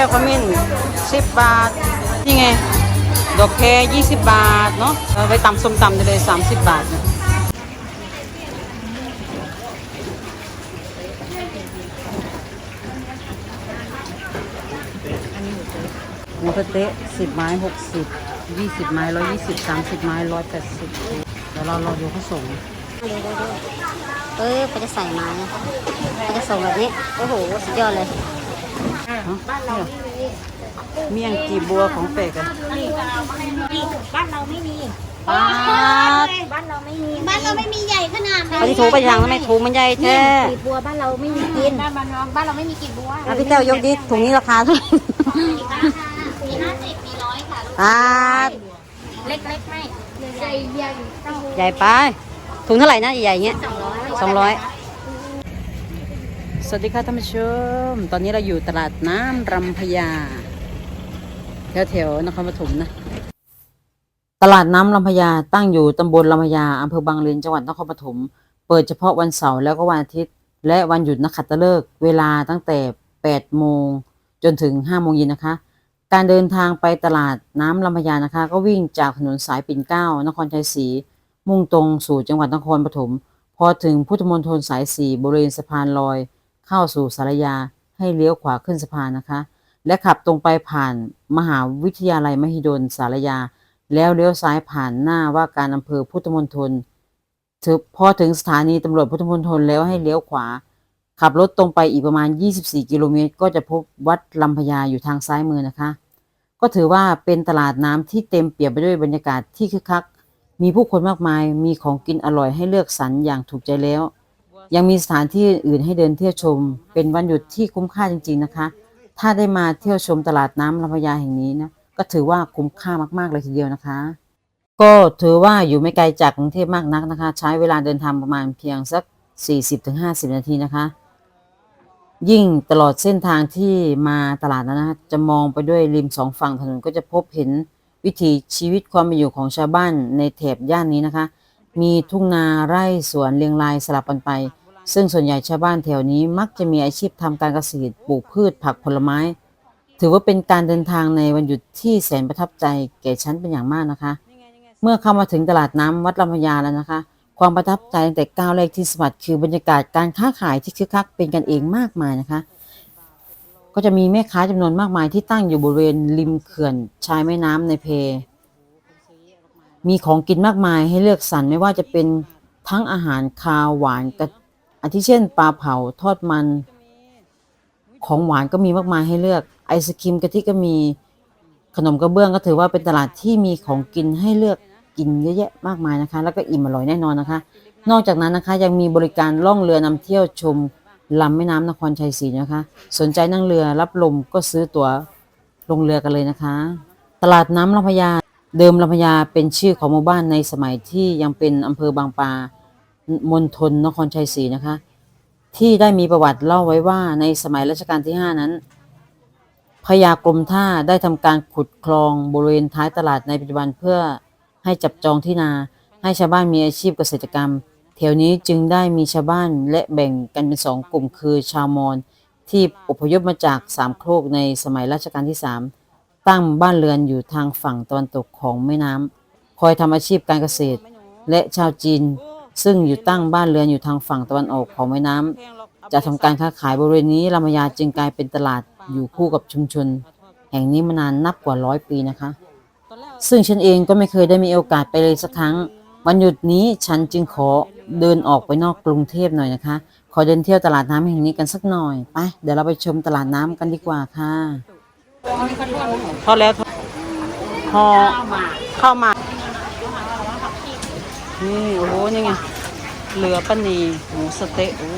ก้วขมิ้นสิบบาท นี่ไง ดอกแคยี่สิบบาท เนาะเอาไปตำส้มตำได้เลยสามสิบบาทเนี่ยหมูสะเต๊ะสิบไม้หกสิบยี่สิบไม้ร้อยยี่สิบสามสิบไม้ร้อยแปดสิบเดี๋ยวเรารอดูเขาส่งดูดูดูเออเขาจะใส่ไม้เขาจะส่งแบบนี้ โอ้โห สุดยอดเลย บ้านเราเมี่ยงกีบัวของเป็กอะบ้านเราไม่มีปาดบ้านเราไม่มีบ้านเราไม่มีใหญ่ขนาดอันนี้ถูกไปยังทำไมถูกมันใหญ่แท้กีบบัวบ้านเราไม่มีกินบ้านเราบ้านเราไม่มีกีบบัวอะพี่แก้วยกดิถุงนี้ราคาเท่าไหร่มีห้าสิบมีร้อยค่ะปาดเล็กๆไม่ใหญ่ใหญ่ต้องใหญ่ไปถุงเท่าไหร่นะใหญ่ๆเงี้ยสองร้อย สวัสดีค่ะท่านผู้ชม ตอนนี้เราอยู่ตลาดน้ำรำพญาแถวๆนครปฐมนะ ตลาดน้ำลำพญาตั้งอยู่ตำบลลำพญาอำเภอบางเลนจังหวัดนครปฐม เปิดเฉพาะวันเสาร์แล้วก็วันอาทิตย์ และวันหยุดนักขัตฤกษ์เวลาตั้งแต่ 8 โมง จนถึง 5 โมงเย็นนะคะ การเดินทางไปตลาดน้ำลำพญานะคะ ก็วิ่งจากถนนสายปิ่นเกล้านครชัยศรี มุ่งตรงสู่จังหวัดนครปฐม พอถึงพุทธมณฑลสายสี่บริเวณสะพานลอย เข้าสู่สารยาให้เลี้ยวขวาขึ้นสะพานนะคะ และขับตรงไปผ่านมหาวิทยาลัยมหิดลสารยา แล้วเลี้ยวซ้ายผ่านหน้าว่าการอำเภอพุทธมณฑลพอถึงสถานีตำรวจพุทธมณฑลแล้วให้เลี้ยวขวา ขับรถตรงไปอีกประมาณ 24 กิโลเมตร ก็จะพบวัดลำพญาอยู่ทางซ้ายมือนะคะ ก็ถือว่าเป็นตลาดน้ำที่เต็มเปี่ยมไปด้วยบรรยากาศที่คึกคัก มีผู้คนมากมาย มีของกินอร่อยให้เลือกสรรอย่างถูกใจแล้ว ยังมีสถานที่อื่นให้เดินเที่ยวชม เป็นวันหยุดที่คุ้มค่าจริง ๆนะคะ ถ้าได้มาเที่ยวชมตลาดน้ำลำพญาแห่งนี้นะก็ถือว่าคุ้มค่ามากๆเลยทีเดียวนะคะ ก็ถือว่าอยู่ไม่ไกลจากกรุงเทพมากนักนะคะ ใช้เวลาเดินทางประมาณเพียงสัก 40-50 นาทีนะคะ ยิ่งตลอดเส้นทางที่มาตลาดนั้นนะะจะมองไปด้วยริมสองฝั่งถนนก็จะพบเห็นวิถีชีวิตความเป็นอยู่ของชาวบ้านในแถบย่านนี้นะคะ มีทุ่งนาไร่สวนเรียงรายสลับกันไป ซึ่งส่วนใหญ่ชาวบ้านแถวนี้มักจะมีอาชีพทำการเกษตรปลูกพืชผักผลไม้ ถือว่าเป็นการเดินทางในวันหยุดที่แสนประทับใจแก่ฉันเป็นอย่างมากนะคะ เมื่อเข้ามาถึงตลาดน้ำวัดลำพญาแล้วนะคะ ความประทับใจตั้งแต่ก้าวแรกที่สมัครคือบรรยากาศการค้าขายที่คึกคักเป็นกันเองมากมายนะคะ ก็จะมีแม่ค้าจำนวนมากมายที่ตั้งอยู่บริเวณริมเขื่อนชายแม่น้ำในเพ มีของกินมากมายให้เลือกสรรไม่ว่าจะเป็นทั้งอาหารคาวหวานกะ อาทิเช่นปลาเผาทอดมัน ของหวานก็มีมากมายให้เลือก ไอศครีมกะทิก็มีขนมกระเบื้องก็ถือว่าเป็นตลาดที่มีของกินให้เลือกกินเยอะแยะมากมายนะคะ แล้วก็อิ่มอร่อยแน่นอนนะคะ นอกจากนั้นนะคะยังมีบริการล่องเรือนำเที่ยวชมลำแม่น้ำนครชัยศรีนะคะ สนใจนั่งเรือรับลมก็ซื้อตั๋วลงเรือกันเลยนะคะ ตลาดน้ำลำพญาเดิมลำพญาเป็นชื่อของหมู่บ้านในสมัยที่ยังเป็นอำเภอบางปา มณฑลนครชัยศรีนะคะ ที่ได้มีประวัติเล่าไว้ว่าในสมัยรัชกาลที่ 5 นั้นพญากรมท่าได้ทำการขุดคลองบริเวณท้ายตลาดในปัจจุบันเพื่อให้จับจองที่นา ให้ชาวบ้านมีอาชีพเกษตรกรรมแถวนี้จึงได้มีชาวบ้านและแบ่งกันเป็นสองกลุ่มคือชาวมอญที่อพยพมาจากสามโคกในสมัยรัชกาลที่3ตั้งบ้านเรือนอยู่ทางฝั่งตะวันตกของแม่น้ำคอยทำอาชีพการเกษตร และชาวจีน ซึ่งอยู่ตั้งบ้านเรือนอยู่ทางฝั่งตะวันออกของแม่น้ำจะทำการค้าขายบริเวณนี้ลำพญาจึงกลายเป็นตลาดอยู่คู่กับชุมชน แห่งนี้มานานนับกว่าร้อยปีนะคะ ซึ่งฉันเองก็ไม่เคยได้มีโอกาสไปเลยสักครั้ง วันหยุดนี้ฉันจึงขอเดินออกไปนอกกรุงเทพหน่อยนะคะ ขอเดินเที่ยวตลาดน้ำแห่งนี้กันสักหน่อยไปเดี๋ยวเราไปชมตลาดน้ำกันดีกว่าค่ะทอดแล้วพอเข้ามา นี่โอ้โหนี่ไงเหลือป้นีหมูสเต๊ะโอ้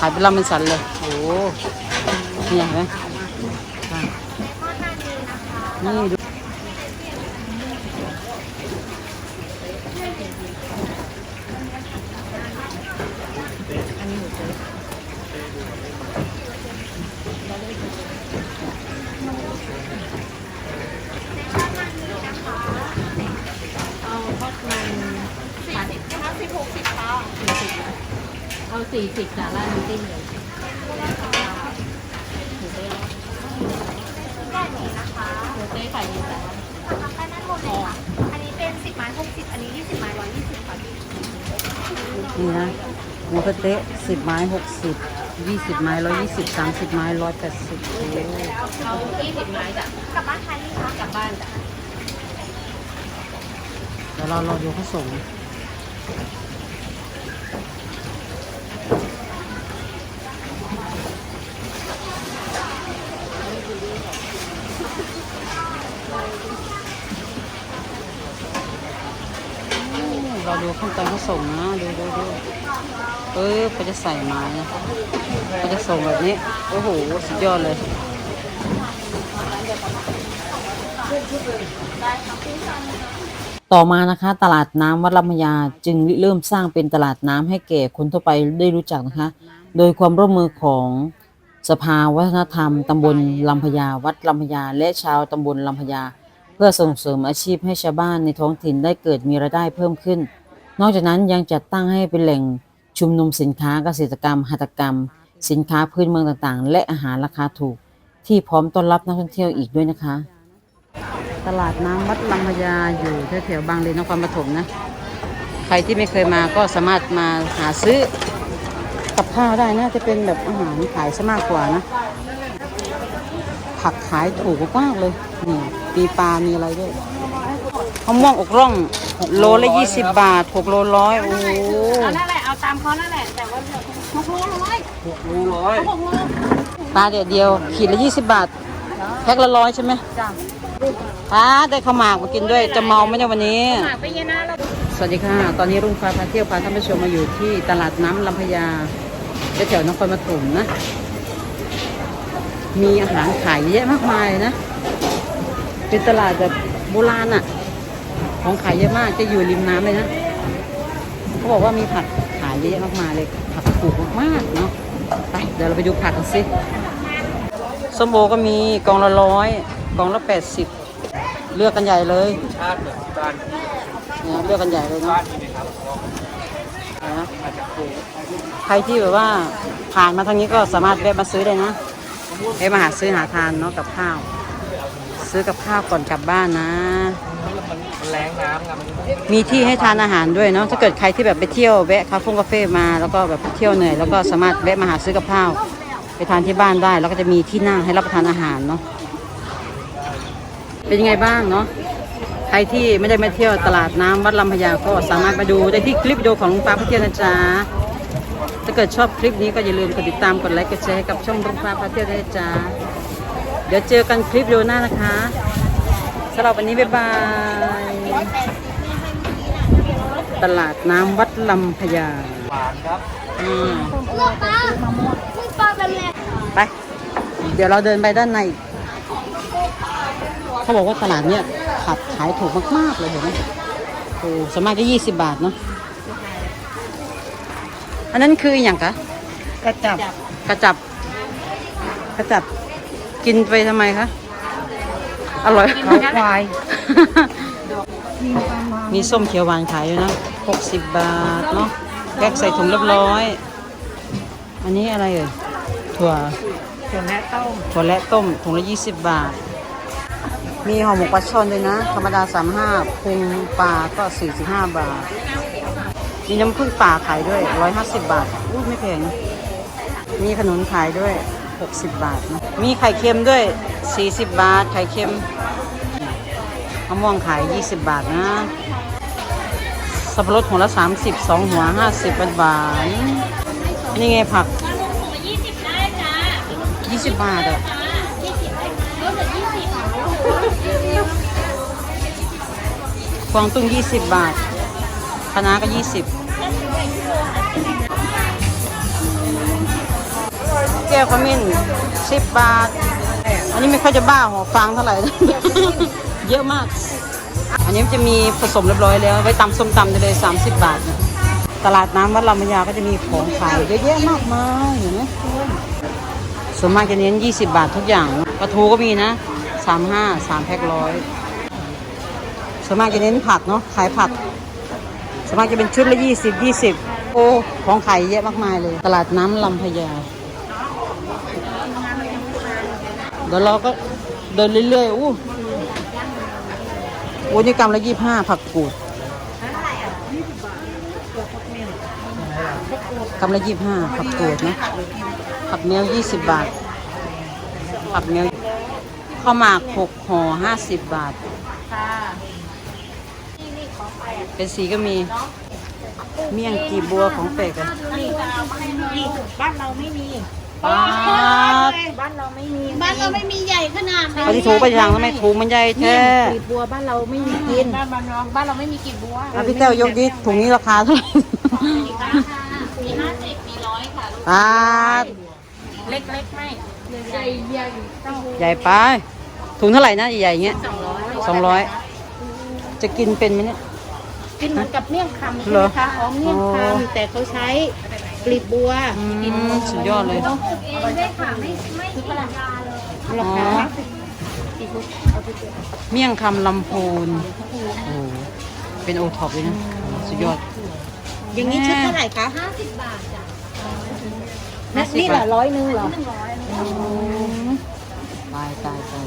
หายไปลำเป็นสันเลย โอ้นี่เห็ไหมนี่ดูอันนี้หมูเต๊ะ สี่สิบสาระน้ำจิ้มเลยหมูเต้ได้หมดนะคะหมูเต้ไข่เย็นสะสำหรับอันนี้เป็นสิบไม้หกสิบอันนี้ยี่สิบไม้ร้อยยี่สิบค่ะพี่นี่นะหมูสะเต๊ะสิบไม้หกสิบยี่สิบไม้ร้อยยี่สิบสามสิบไม้ร้อยแปดสิบเอายี่สิบไม้จ้ะกลับบ้านใครนี่คะกลับบ้านจ้ะเดี๋ยวเรารอดูเขาส่ง เราดูขั้นตอนเขาส่งนะดูดูดูเออเขาจะใส่ไม้นะเขาจะส่งแบบนี้ โอ้โห สุดยอดเลยต่อมานะคะตลาดน้ำวัดลำพญาจึงริเริ่มสร้างเป็นตลาดน้ำให้แก่คนทั่วไปได้รู้จักนะคะ โดยความร่วมมือของสภาวัฒนธรรมตำบลลำพญาวัดลำพญาและชาวตำบลลำพญาเพื่อส่งเสริมอาชีพให้ชาวบ้านในท้องถิ่นได้เกิดมีรายได้เพิ่มขึ้น นอกจากนั้นยังจัดตั้งให้เป็นแหล่งชุมนุมสินค้าเกษตรกรรม หัตถกรรม สินค้าพื้นเมืองต่างๆ และอาหารราคาถูก ที่พร้อมต้อนรับนักท่องเที่ยวอีกด้วยนะคะ ตลาดน้ำวัดลำพญาอยู่แถวๆบางเลนนครปฐมนะ ใครที่ไม่เคยมาก็สามารถมาหาซื้อกับข้าวได้นะจะเป็นแบบอาหารขายซะมากกว่านะ ผักขายถูกมากเลยนี่มีปลามีอะไรด้วยมะม่วงอกร่องโลละยี่สิบบาทหกโลร้อยโอ้โหเอานั่นแหละเอาตามเขานั่นแหละแต่ว่าหกโลร้อยหกร้อยหกโลปลาเดียวเดียวขีดละยี่สิบบาทแพ็คละร้อยใช่ไหมจ้ะป้าได้ข้าวหมากมากินด้วยจะเมาไหมเนี่ยวันนี้หมากไปเย็นนะเราสวัสดีค่ะ ตอนนี้รุ่งฟ้าพาเที่ยวพาท่านผู้ชมมาอยู่ที่ตลาดน้ำลำพญาแถวๆนครปฐมนะ มีอาหารขายเยอะแยะมากมายนะ เป็นตลาดแบบโบราณอะของขายเยอะมากจะอยู่ริมน้ำเลยนะ เขาบอกว่ามีผักขายเยอะแยะมากมายเลย ผักถูกมากๆเนาะ ไปเดี๋ยวเราไปดูผักกันสิส้มโอก็มีกล่องละร้อยกล่องละแปดสิบเลือกกันใหญ่เลยชาติเหมือนที่บ้านเนี่ยเลือกกันใหญ่เลยเนาะบ้านมีไหมครับนะใครที่แบบว่าผ่านมาทางนี้ก็สามารถแวะมาซื้อได้นะ แวะมาหาซื้อหาทานเนาะกับข้าว ซื้อกับข้าวก่อนกลับบ้านนะมันแรงน้ำไงมันมีที่ให้ทานอาหารด้วยเนาะถ้าเกิดใครที่แบบไปเที่ยวแวะคาเฟ่คาเฟ่มาแล้วก็แบบเที่ยวเหนื่อยแล้วก็สามารถแวะมาหาซื้อกับข้าว ไปทานที่บ้านได้ แล้วก็จะมีที่นั่งให้รับประทานอาหารเนาะเป็นยังไงบ้างเนาะใครที่ไม่ได้มาเที่ยวตลาดน้ำวัดลำพญาก็สามารถมาดูได้ที่คลิปวิดีโอของลุงฟ้าพาเที่ยวนะจ๊ะ ถ้าเกิดชอบคลิปนี้ก็อย่าลืมกดติดตามกดไลค์กดแชร์ให้กับช่องลุงฟ้าพาเที่ยวด้วยนะจ๊ะเดี๋ยวเจอกันคลิปวิดีโอหน้านะคะสำหรับวันนี้บ๊ายบาย ตลาดน้ำวัดลำพญาหวานครับ อืมลูกปลาลูกปลาเป็นไงไป เดี๋ยวเราเดินไปด้านใน เขาบอกว่าตลาดเนี้ยขัดขายถูกมาก ๆ เลยเห็นไหมโอ้สวนมากจะยี่สิบบาทเนาะ อันนั้นคืออย่างกะกระจับกระจับ กระจับกินไปทำไมคะ อร่อยเขาควาย มีส้มเขียวหวานขายอยู่นะหกสิบบาทเนาะแพ็คใส่ถุงเรียบร้อย อันนี้อะไรเอ่ยถั่วส่วนแม่ต้มถั่วและต้มถุงละยี่สิบบาท มีห่อหมกปลาช่อนด้วยนะ ธรรมดาสามห้าพุงปลาก็สี่สิบห้าบาท มีน้ำผึ้งป่าขายด้วยร้อยห้าสิบบาทอู้ไม่แพงนะมีขนุนขายด้วยหกสิบบาทนะมีไข่เค็มด้วยสี่สิบบาท ไข่เค็มมะม่วงขายยี่สิบบาทนะสับปะรดหัวละสามสิบสองหัวห้าสิบบาทนี่ไงผักยี่สิบบาทอะกวางตุ้งยี่สิบบาทคะน้าก็ยี่สิบ ก้วขมิ้นสิบบาท อันนี้ไม่ค่อยจะบ้าหัวฟางเท่าไหร่ เยอะมาก อันนี้มันจะมีผสมเรียบร้อยแล้ว ไว้ตำส้มตำได้เลย30บาท ตลาดน้ำวัดลำพญาก็จะมีของขายเยอะแยะมากมายเห็นไหมส่วนมากจะเน้น20บาททุกอย่างปลาทูก็มีนะ35 3แพ็คร้อยส่วนมากจะเน้นผักเนาะขายผักส่วนมากจะเป็นชุดละ20 20โอ้ของขายเยอะมากมายเลย ตลาดน้ำลำพญา เดี๋ยวเราก็เดินเรื่อยๆอู้โอ้นี่กรัมละยี่ห้าผักกูดกรัมละยี่ห้าผักกูดนะผักเมียวยี่สิบบาท ผักเมียวข้าวหมากหกห่อห้าสิบบาท เป็นสีก็มีเมี่ยงกีบัวของแปลกอะบ้านเราไม่มี ปาดบ้านเราไม่มีบ้านเราไม่มีใหญ่ขนาดนั้นเอาที่ถูไปยังแล้วไหมถูมันใหญ่แท้กลีบบัวบ้านเราไม่มีกินบ้านบ้านน้องบ้านเราไม่มีกลีบบัวอะพี่แต้วยกดิถุงนี้ราคาเท่าไหร่มีห้าสิบมีร้อยค่ะปาดเล็กๆไม่ใหญ่ใหญ่ต้องใหญ่ไปถุงเท่าไหร่นะใหญ่ๆอย่างเงี้ยสองร้อยสองร้อยจะกินเป็นไหมเนี่ยกินเหมือนกับเมี่ยงคำใช่เหรไหอมคะอ๋อเมี่ยงคอ๋อำแต่เขาใช้ กลีบบัวอืมสุดยอดเลยเองได้ค่ะ ไม่ไม่กินยาเลยราคาอ๋อเมี่ยงคำลำพูนโอ้โหเป็นโอท็อปเลยนะ สุดยอด อย่างนี้ชุดเท่าไหร่คะห้าสิบบาทจ้ะห้าสิบนี่เหรอบาท ร้อยหนึงเหรอ หนึ่งร้อยตายตายตาย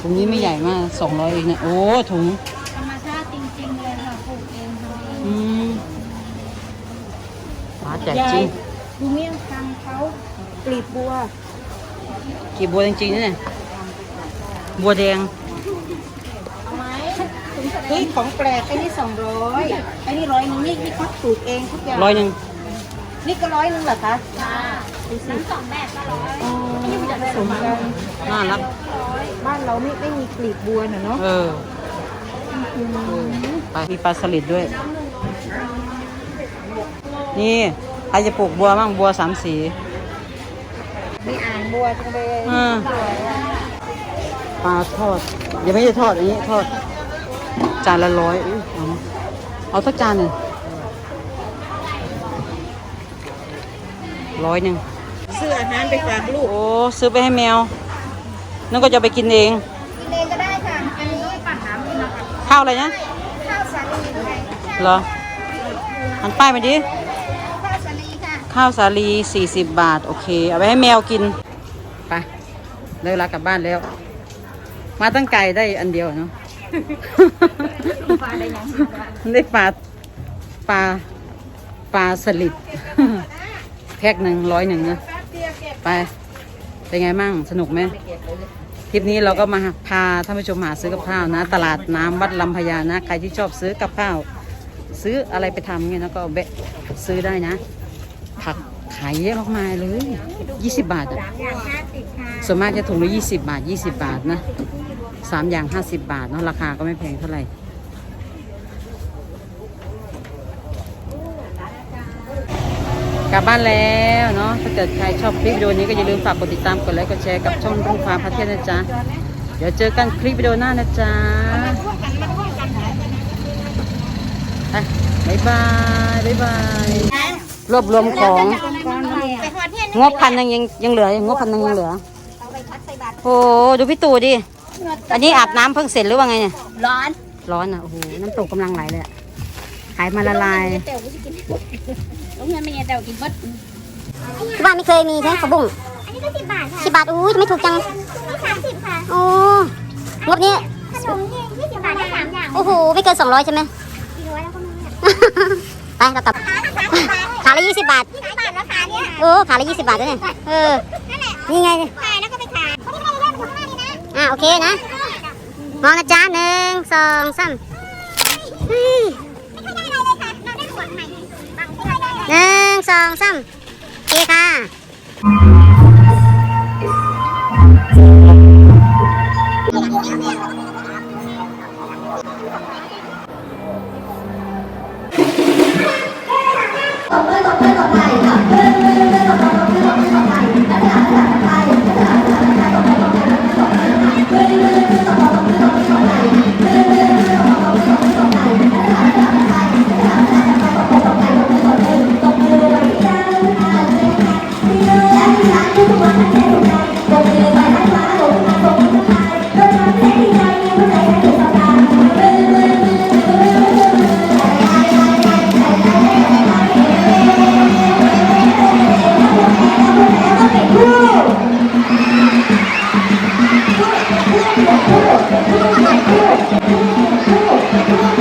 ถุงนี้ไม่ใหญ่มากสองร้อยเองนะ โอ้ถุงธรรมชาติจริง ๆ เลยค่ะปลูกเองทำเองอืมหา แจกจริงดูเมี่ยงคำเขากลีบบัวกี่บัวจริงๆนะเนี่ยบัวแดงเฮ้ยของแปลกไอ้นี่สองร้อยไอ้นี่ร้อยหนึงนี่นี่เขาปลูกเองทุกอย่างร้อยหนึ่งนี่ก็ร้อยหนึงเหรอคะค่ะน้ำสองแบบก็ร้อยอ๋อผสมกันน่ารักบ้านเราไม่ไม่มีกลีบบัวน่ะเนาะเออไปมีปลาสลิดด้วย นี่ใครจะปลูกบัวบ้างบัวสามสีมีอ่างบัวจังเลยอืมปลาทอดยังไม่ได้ทอดอันนี้ทอด จานละร้อยอุ๊ยเอามาเอาสักจานหนึ่งร้อยหนึ่งซื้ออาหารไปฝากลูก โอ้ซื้อไปให้แมวนั่นก็จะไปกินเอง กินเองก็ได้ค่ะ อันนี้ปั่นน้ำนี่นะคะข้าวอะไรนะ ข้าวสาลีด้วยเหรอหันป้ายมาดิข้าวสาลีค่ะ ข้าวสาลี40 บาท โอเค เอาไปให้แมวกิน ไปเลิกละกลับบ้านแล้ว มาตั้งไกลได้อันเดียวเนาะได้ปลาปลาปลาสลิดแพ็กหนึ่งร้อยหนึ่งนะไป เป็นไงมั่งสนุกไหมทริปนี้เราก็มาพาท่านผู้ชมหาซื้อกับข้าวนะ ตลาดน้ำวัดลำพญานะ ใครที่ชอบซื้อกับข้าว ซื้ออะไรไปทำเงี้ยนะก็แวะซื้อได้นะ ผักขายเยอะมากมายเลย 20 บาทอะส่วนมากจะถุงละ20 บาท 20 บาทนะสามอย่าง 50 บาทเนาะราคาก็ไม่แพงเท่าไหร่กลับบ้านแล้วเนาะถ้าเกิดใครชอบคลิปวิดีโอนี้ก็อย่าลืมฝากกดติดตามกดไลค์กดแชร์กับช่องรุ่งฟ้าพระเทศนะจ๊ะ เดี๋ยวเจอกันคลิปวิดีโอหน้านะจ๊ะไปบ๊ายบาย บ๊ายบาย รวบรวมของไปทอดเทียนงบพันยังยังยังเหลือ งบพันยังยังเหลือเอาไปพัดใส่บาตรโอ้ดูพี่ตู่ดิ อันนี้อาบน้ำเพิ่งเสร็จหรือว่าไงเนี่ย ร้อน ร้อนอะ โอ้โห น้ำตกกำลังไหลเลยอะขายมาละลายเต่วกูจะกินโรงเรียนไม่เนี่ยเต่วกินเบิดที่บ้านไม่เคยมีใช่ไหมผักบุ้งอันนี้ก็สิบบาทค่ะสิบบาท อู้ยทำไม่ถูกจังนี่สามสิบค่ะโอ้งบนี้ขนมนี่ยี่สิบบาทได้สามอย่าง โอ้โห ไม่เกินสองร้อยใช่ไหมกิโลแล้วก็มีเนี่ยไปเรากลับ ขาละยี่สิบบาทยี่สิบบาทราคาเนี่ยโอ้ขาละยี่สิบบาทด้วยเนี่ยเออนั่นแหละนี่ไงขายแล้วก็ไปขายคนที่ไม่ได้เล่นคนข้างหน้านี่นะอะโอเคนะมองนะจ๊ะหนึ่งสองสามเฮ้ยไม่ค่อยได้อะไรเลยค่ะเราได้ขวดใหม่บางที่เราได้หนึ่งสองสามโอเคค่ะ